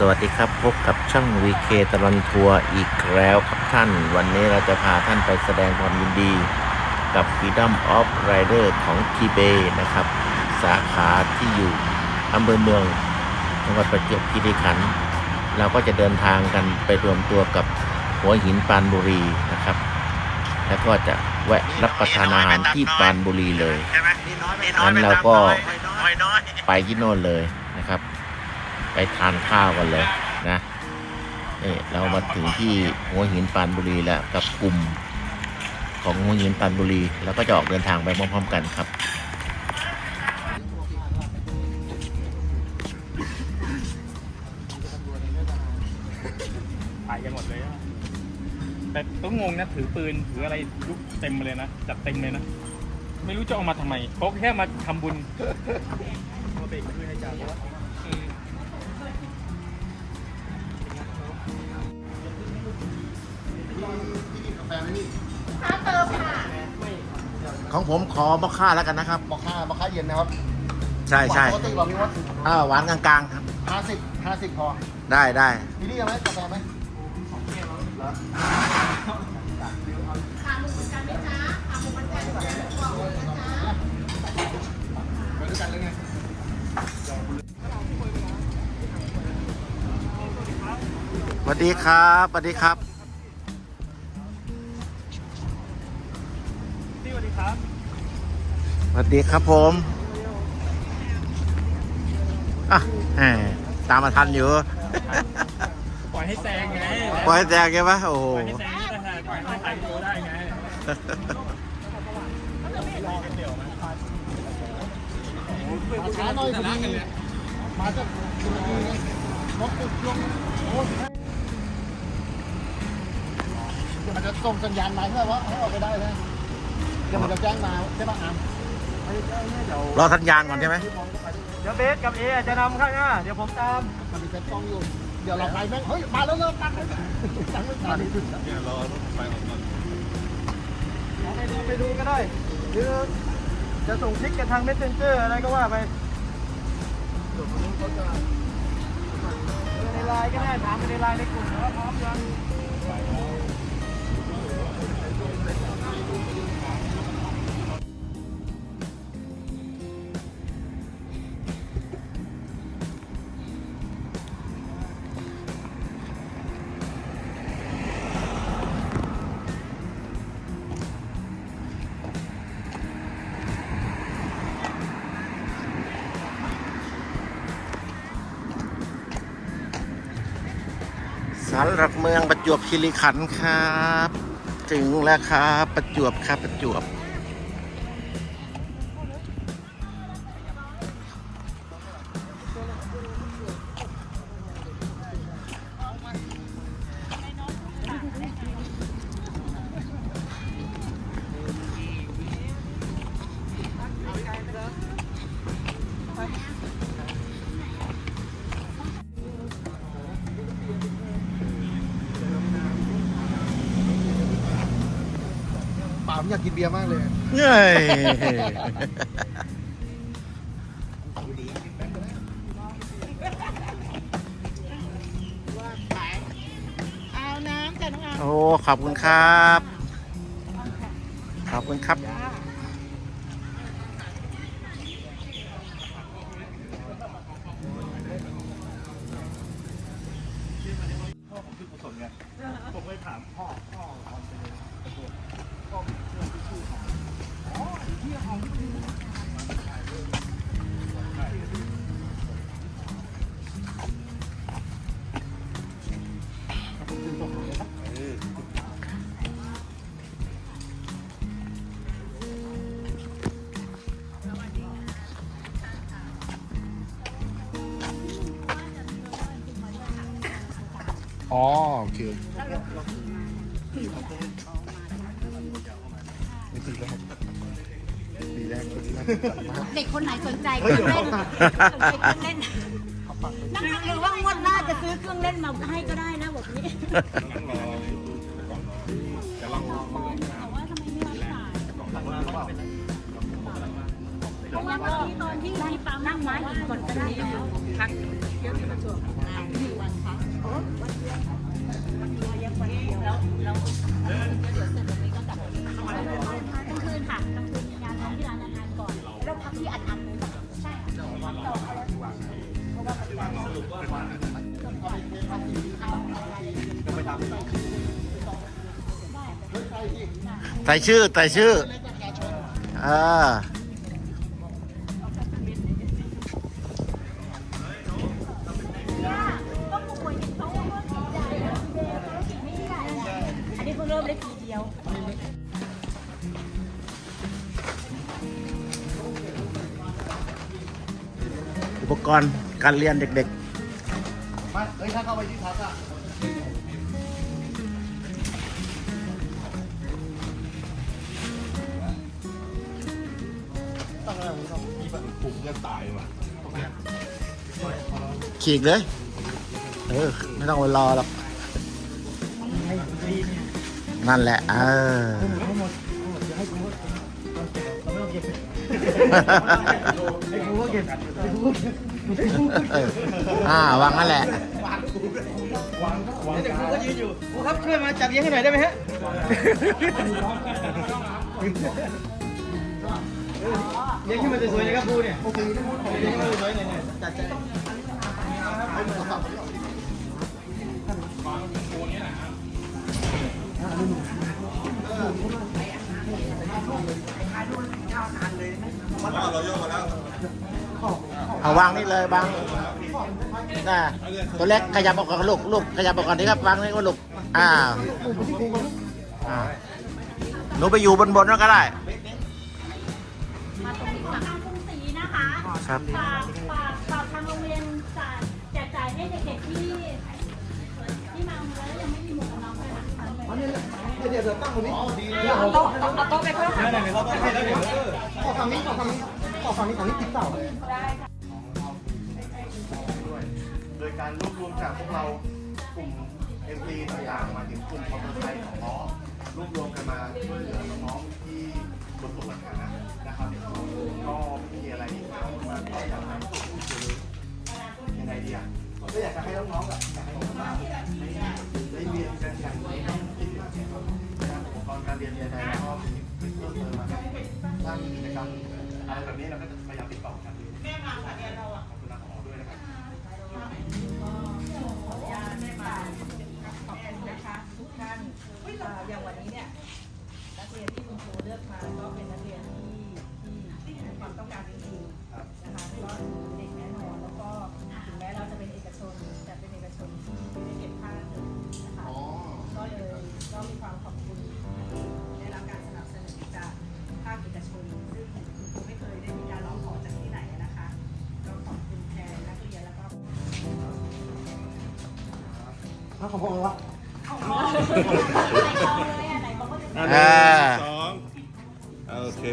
สวัสดีครับพบกับช่อง VK ตลอนทัวร์อีกแล้วครับท่าน วันนี้เราจะพาท่านไปแสดงความยินดี กับ Freedom of Rider ของทีเบนะครับ สาขาที่อยู่อำเภอเมืองจังหวัดประจวบคีรีขันธ์เราก็จะเดินทางกันไปรวมตัวกับหัวหินปรานบุรีนะครับ แล้วก็จะแวะรับประทานอาหารที่ปรานบุรีเลยใช่ไหมนี่น้อยไม่น้อยงั้นเราก็น้อยน้อยไปที่โน่นเลยนะครับ ไปทานข้าวกันเลยนะนี่เรามาถึงที่หัวหินปานบุรีแล้วกับกลุ่มของหัวหินปานบุรี แล้วก็จะออกเดินทางไปพร้อมๆกันครับถ่ายกันหมดเลยแต่ต้องงงนะถือปืนถืออะไรลุกเต็มเลยนะจัดเต็มเลยนะ ไม่รู้จะเอามาทำไมเขาแค่มาทำบุญมาเบรกมือให้จ่าเพราะว่า ของผมขอมอค่าแล้วกันนะครับบอกค่าบอกค่าเย็นนะครับใช่ใช่ปกติบอกพี่ว่าอ่าหวานกลางๆครับ ห้าสิบห้าสิบพอได้ได้มีนี่เอาไหมกาแฟไหมสวัสดีครับสวัสดีครับ วัสดีครับผมอะแหมตามมาทันอยู่ ปล่อยให้แซงไงปล่อยแจกใช่ปะโอ้โห ปล่อยให้แซงนี่ต่างหากปล่อยให้ถ่ายวิดีโอได้ไงรอกันเดี๋ยวนะมาช้าหน่อยพอดีมาสักสิบนาทีนะรถติดช่วงโอ้ยเดี๋ยวมันจะส่งสัญญาณมาใช่ไหมว่าให้ออกไปได้นะเดี๋ยวมันจะแจ้งมาใช่ปะอาม รอสัญญาณก่อนใช่ไหมเดี๋ยวเบสกับเอจะนำข้างหน้า เดี๋ยวผมตาม มันมีเซ็ตกล้องอยู่ เดี๋ยวเราไปแม่ง เฮ้ย มาแล้วเริ่มตั้งเลยตั้งไม่ทันไปดูไปดูก็ได้หรือจะส่งคลิกกันทาง messenger อะไรก็ว่าไปในไลน์ก็ได้ถามไปในไลน์ในกลุ่มว่าพร้อมยังารหลักเมืองประจวบคีรีขันธ์ครับ ถึงแล้วครับประจวบครับประจวบ อยากกินเบียร์มากเลยเย้ยเอาน้ำจ้ะน้องอาโอ้ขอบคุณครับ อ๋อโอเคปีแรกคนที่น่าสนใจมากเด็กคนไหนสนใจเครื่องเล่นสนใจเครื่องเล่นนั่งหรือว่างวดหน้าจะซื้อเครื่องเล่นมาให้ก็ได้นะแบอกนี้บอกว่าทำไมไม่รับสายเพราะว่าแล้วก็ตอนที่ที่ปั๊มนั่งไม้อีกก่อนก็ได้แล้วพักเดี๋ยวประจวบกี่วัน แล้วเดี๋ยวเสร็จตรงนี้ก็กลับกลางคืนค่ะกลางคืนงานทำที่ร้านอาหารก่อน แล้วพักที่อัดอัดเลยใช่ค่ะวันต่อไปเพราะว่าปฏิบัติสรุปว่าวันใส่ชื่อใส่ชื่ออ่า ทีเดียวอุปกรณ์การเรียนเด็กมาเฮ้ยถ้าเข้าไปที่พักอะต้องอะไรผมต้องมีแบบกลุ่มจะตายว่ะๆขีกเลย เออ ไม่ต้องไปรอหรอก นั่นแหละเออทั้งหมดทั้งหมดเดี๋ยวให้กูว่าเราไม่ต้องเก็บให้กูว่าเก็บให้กูว่าเก็บเอออ่าวางนั่นแหละเดี๋ยวกูก็ยืนอยู่กูครับช่วยมาจับเลี้ยงให้หน่อยได้ไหมฮะเลี้ยงให้มันสวยๆนะครับกูเนี่ยเลี้ยงให้มันสวยๆหน่อยเนี่ยจัดใจ เอาวางนี่เลยบางน่ะตัวเล็กขยับออกก่อนลูกลูกขยับออกก่อนนี่ครับวางนี่ก็ลูกอ้าวอ้าวหนูไปอยู่บนบนนั่นก็ได้มาตรงนี้ค่ะการกรุงศรีนะคะครับฝากฝากฝากทางโรงเรียนจ่ายแจกจ่ายให้เด็กๆที่ที่ เดี๋ยวเดี๋ยวตั้งตรงนี้เอาโต๊ะเอาโต๊ะไปเพิ่อนเดี๋ยวเราต้องให้เดี๋ยวขอฝั่งนี้ขอฝั่งนี้ขอฝั่งนี้ฝั่งนี้ติ๊กเต่าโดยการรวบรวมจากพวกเรากลุ่ม MP ต่างๆมาถึงกลุ่มคอมพิวเตอร์ของน้องรวบรวมกันมาช่วยเหลือน้องๆที่บนตกปัญหานะครับก็มีอะไรมาก็อยากให้ยังไงดีอะก็อยากจะให้น้องๆอะอยากให้น้องๆได้เรียนกันอย่าง อุปกรณ์การเรียนใดๆก็มีเพิ่มเติมมาสร้างกิจกรรมอะไรแบบนี้เราก็จะพยายามติดต่อกันแม่มาค่ะเรียนเราอะขอบคุณนะขอด้วยนะครับนะคะทุกท่านเอ่ออย่างวันนี้เนี่ยนักเรียนที่คุณครูเลือกมาก็เป็นนักเรียนที่ที่มีความต้องการจริงๆนะคะก็เด็กแน่นอนแล้วก็ถึงแม้เราจะเป็นเอกชนแต่เป็นเอกชนที่ องพ่อวะอ่าสองโอเค เ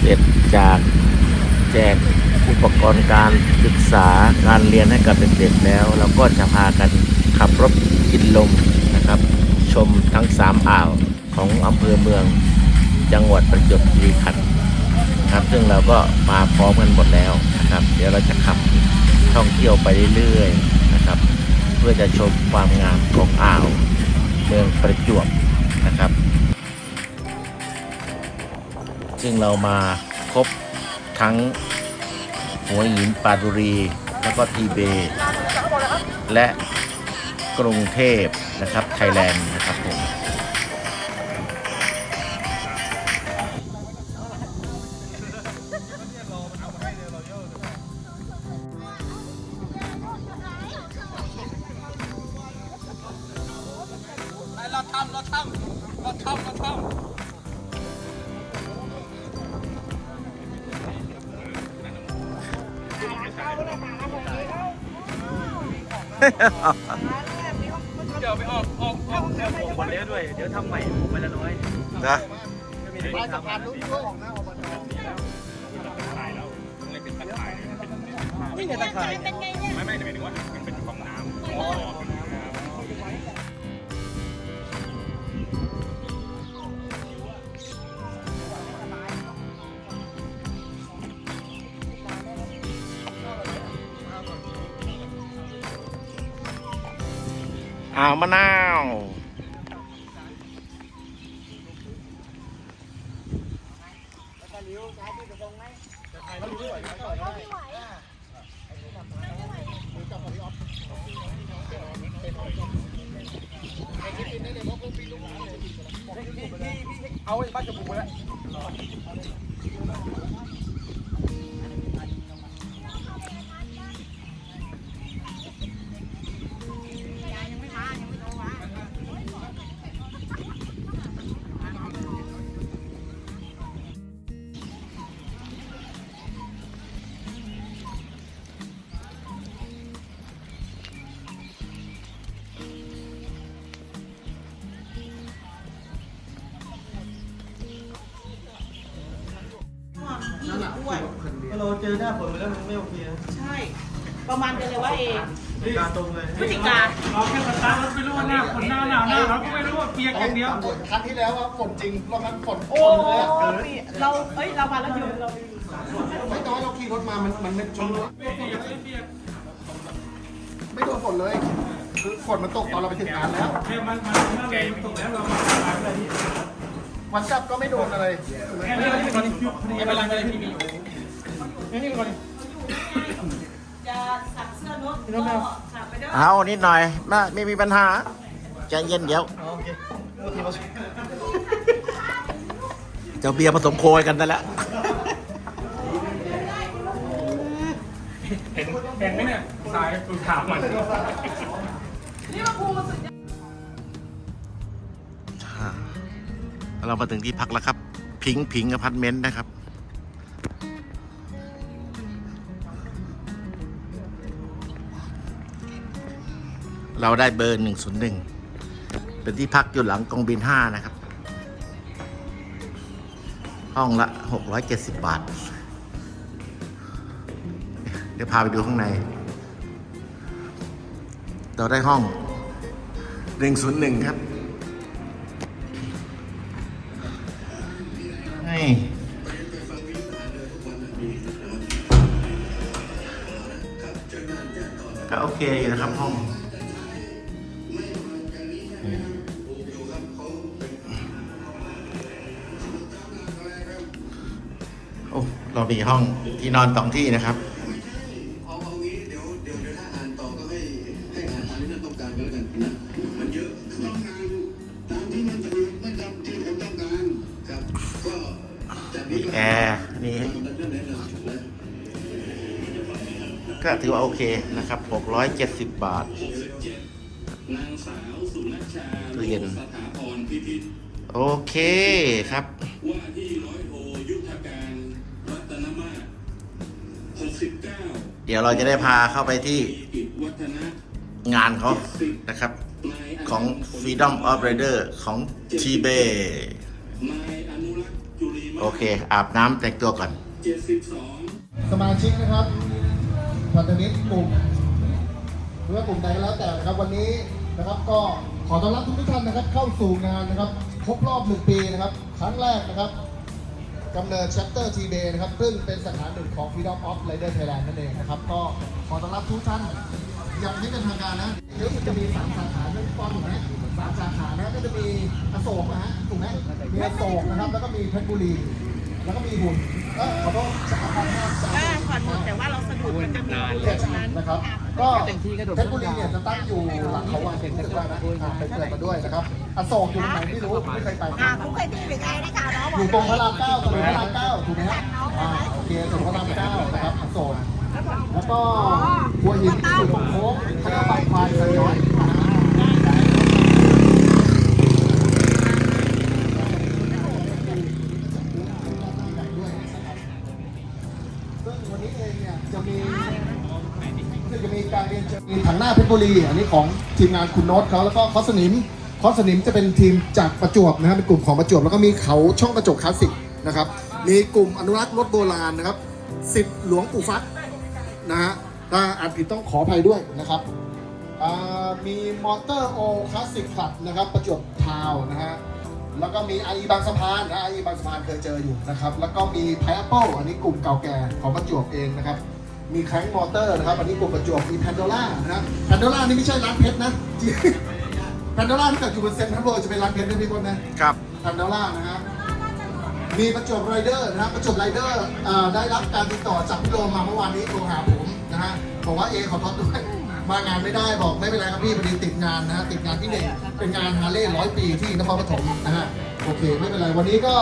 เสร็จจากแจกอุปกรณ์การศึกษาการเรียนให้กับเด็กๆแล้ว เราก็จะพากันขับรถกินลมนะครับ ชมทั้งสามอ่าวของอำเภอเมืองจังหวัดประจวบคีรีขันธ์ครับ ซึ่งเราก็มาพร้อมกันหมดแล้วนะครับ เดี๋ยวเราจะขับท่องเที่ยวไปเรื่อยๆนะครับ เพื่อจะชมความงามของอ่าว เมืองประจวบนะครับ ซึ่งเรามาครบทั้งหัวหินปาดุรี แล้วก็ทีเบ และกรุงเทพนะครับไทยแลนด์ เดี๋ยวไปออกออกออกเดี๋ยวผมหมดแล้วด้วย เดี๋ยวทำใหม่วันละน้อยนะก็มีได้ทำงานนู้นด้วยออกหน้าอบตแล้วขายแล้วเลยเป็นตะข่ายนี่ไงตะข่ายไม่ไม่หมายถึงว่ามันเป็นฟองน้ำอ๋อเป็นน้ำ อ้าวมะนาวเอาไอ้บ้านจมูกไปแล้ว อหน้าฝนไปแล้วมันไม่โอเคใช่ ประมาณเดือนเลยว่าเองตาตรงเลยพฤศจิกาเราแค่สตาร์ทรถไม่รู้ว่าหน้าฝนหน้าหนาวหน้าเราก็ไม่รู้ว่าเปียกอย่างเดียวครั้งที่แล้วว่าฝนจริงรอบนั้นฝนโอ้ปีเราเอ้ยเรามาแล้วเดี๋ยวเราไม่น้อยเราขี่รถมามันมันไม่ชนไม่โดนฝนเลยคือฝนมันตกตอนเราไปถึงงานแล้วแค่มันมันมันแกตกแล้วเรามาอะไรนี่วันกลับก็ไม่โดนอะไรแค่นี้ไม่เป็นไรไม่เป็นไรไม่เป็นไรพี่มีอยู่ นี่ก่อนจะสั่งเสื้อนุ๊กก็สั่งไปด้วยเอานิดหน่อยไม่ไม่มีปัญหาใจเย็นเดี๋ยวโอเคโอเคมาเจ้าเบียร์ผสมโคยกันนั่นแหละเห็นเห็นไหมเนี่ยสายสูถามมันเรามาถึงที่พักแล้วครับ พิงพิงอพาร์ตเมนต์นะครับ เราได้เบอร์หนึ่งศูนย์หนึ่งเป็นที่พักอยู่หลังกองบินห้านะครับ ห้องละหกร้อยเจ็ดสิบบาท เดี๋ยวพาไปดูข้างใน เราได้ห้องหนึ่งศูนย์หนึ่งครับนี่ก็โอเคนะครับห้อง เรามีห้องที่นอนสองที่นะครับเอาเอางี้เดี๋ยวเดี๋ยวเดี๋ยวถ้าอ่านต่อก็ให้ให้อ่านตามที่ท่านต้องการก็แล้วกันนะมันเยอะต้องการตามที่มันจะไม่ทำที่ผมต้องการครับก็จากมีนี้แอร์นี่ตามนั้นนั่นแหละนะก็ถือว่าโอเคนะครับ 670 บาท นางสาวสุนัชชาตู้เย็น สถาพรพิพิธโอเคครับ ว่าที่ ดี๋ยวเราจะได้พาเข้าไปที่งานเขานะครับ ของ Freedom of Rider ของ t b นายอนุรักษ์จุลีมาโอเค อาบน้ำแต่งตัวก่อน สมาชิกนะครับพันธมิตรกลุ่มหรือว่ากลุ่มใดก็แล้วแต่นะครับ วันนี้นะครับก็ขอต้อนรับทุกท่านนะครับเข้าสู่งานนะครับ ครบรอบหนึ่งปีนะครับ ครั้งแรกนะครับ กำเนิด Chapter t b นะครับซึ่งเป็นสาขาหนึ่งของ Freedom of Rider Thailand นั่นเองนะครับ ก็ขอต้อนรับทุกท่านอย่างนี้เป็นทางการนะเดี๋ยวมันจะมีสามสาขาด้วยพี่ปอนถูกไหมสามสาขานะก็จะมีอโศกนะฮะถูกไหมมีอโศกนะครับ แล้วก็มีเพชรบุรี แล้วก็มีหุ่นเอ้ยขอโทษสาขาห้าสาอ่าขาผ่อนหมดแต่ว่าเราสะดุดมันจะมีเจ็ดนะครับ ก็เพชรบุรีเนี่ยจะตั้งอยู่หลังเขาวังรู้สึกว่านะอ่าไปเกิดมาด้วยนะครับอโศกอยู่ตรงไหนไม่รู้ไม่เคยไปอ่าผมเคยตีหรือไงนะคะน้องบอยู่ตรงพระรามเก้าถนนพระรามเก้าถูกไหมฮะอ่าโอเคถนนพระรามเก้านะครับอโศกแล้วก็หัวหินที่อยู่ตรงโค้งเขาเรียกว่าบางควายสย้อย เชิญมีถังหน้าเพชรบุรี อันนี้ของทีมงานคุณโน้ตเขาแล้วก็คอสนิมคอสนิมจะเป็นทีมจากประจวบนะฮะเป็นกลุ่มของประจวบแล้วก็มีเขาช่องกระจกคลาสสิกนะครับมีกลุ่มอนุรักษ์รถโบราณนะครับสิทธิ์หลวงปู่ฟักนะฮะถ้าอ่านผิดต้องขออภัยด้วยนะครับมีมอเตอร์โอคลาสสิกคลับนะครับประจวบทาวนะฮะแล้วก็มีไอบางสะพานนะไอบางสะพานเคยเจออยู่นะครับแล้วก็มีไพแอปเปิลอันนี้กลุ่มเก่าแก่ของประจวบเองนะครับ มีแครงมอเตอร์นะครับ อันนี้กลุ่มประจวบมีแพนโดล่านะครับแพนโดล่านี่ไม่ใช่ร้านเพชรนะจริงแพนโดล่าที่เกิดอยู่บนเซ็นทรัลเวิลด์จะเป็นร้านเพชรนะพี่คนนะครับแพนโดล่านะครับมีประจวบไรเดอร์นะครับประจวบไรเดอร์อ่าได้รับการติดต่อจากพี่โรมมาเมื่อวานนี้โทรหาผมนะฮะบอกว่าเอขอโทษด้วยมางานไม่ได้บอกไม่เป็นไรครับพี่พอดีติดงานนะฮะติดงานที่หนึ่งเป็นงานฮาร์เลย์ร้อยปีที่นครปฐมนะฮะโอเคไม่เป็นไรวันนี้ก็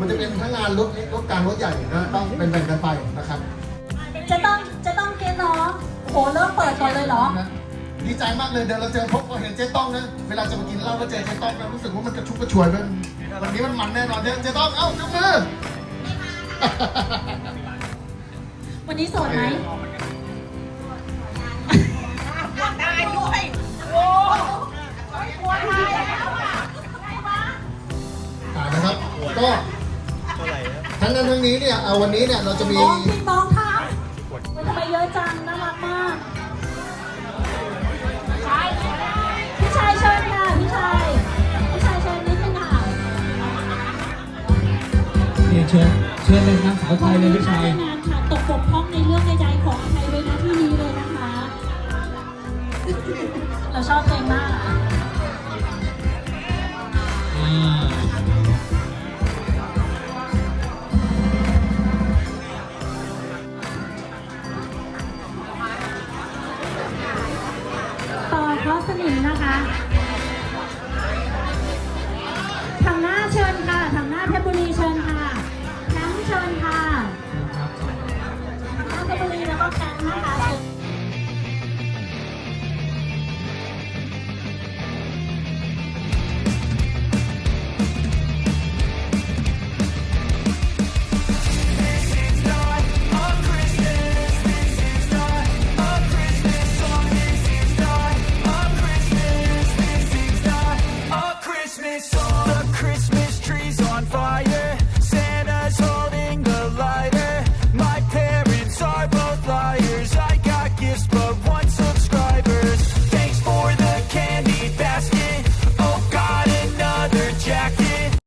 มันจะเป็นทั้งงานรถเล็กรถกลางรถใหญ่นะต้องเป็นแบ่งกันไปนะครับ หเริ่มเปิดก่อนเลยเหรอนะดีใจมากเลยเดี๋ยวเราเจอพบเราเห็นเจ๊ต้องนะเวลาจะมากินเหล้าก็เจอเจ๊ต้องนะรู้สึกว่ามันกระชุ่มกระชวยมันวันนี้มันมันแน่นอนเจ๊เจ๊ต้องเอ้ายกมือวันนี้โสดไหมได้ด้วยโอ้ยกลัวตายแล้วอะอ่านะครับก็ทั้งนั้นทั้งนี้เนี่ยเอาวันนี้เนี่ยเราจะมีมองพี่มอง เนี่ยเชิญเชิญเลยครับสาวไทยเลยพี่ชายงานค่ะตกบกพร่องในเรื่องใดๆของไทยไว้ณที่นี้เลยนะคะ เราชอบเพลงมาก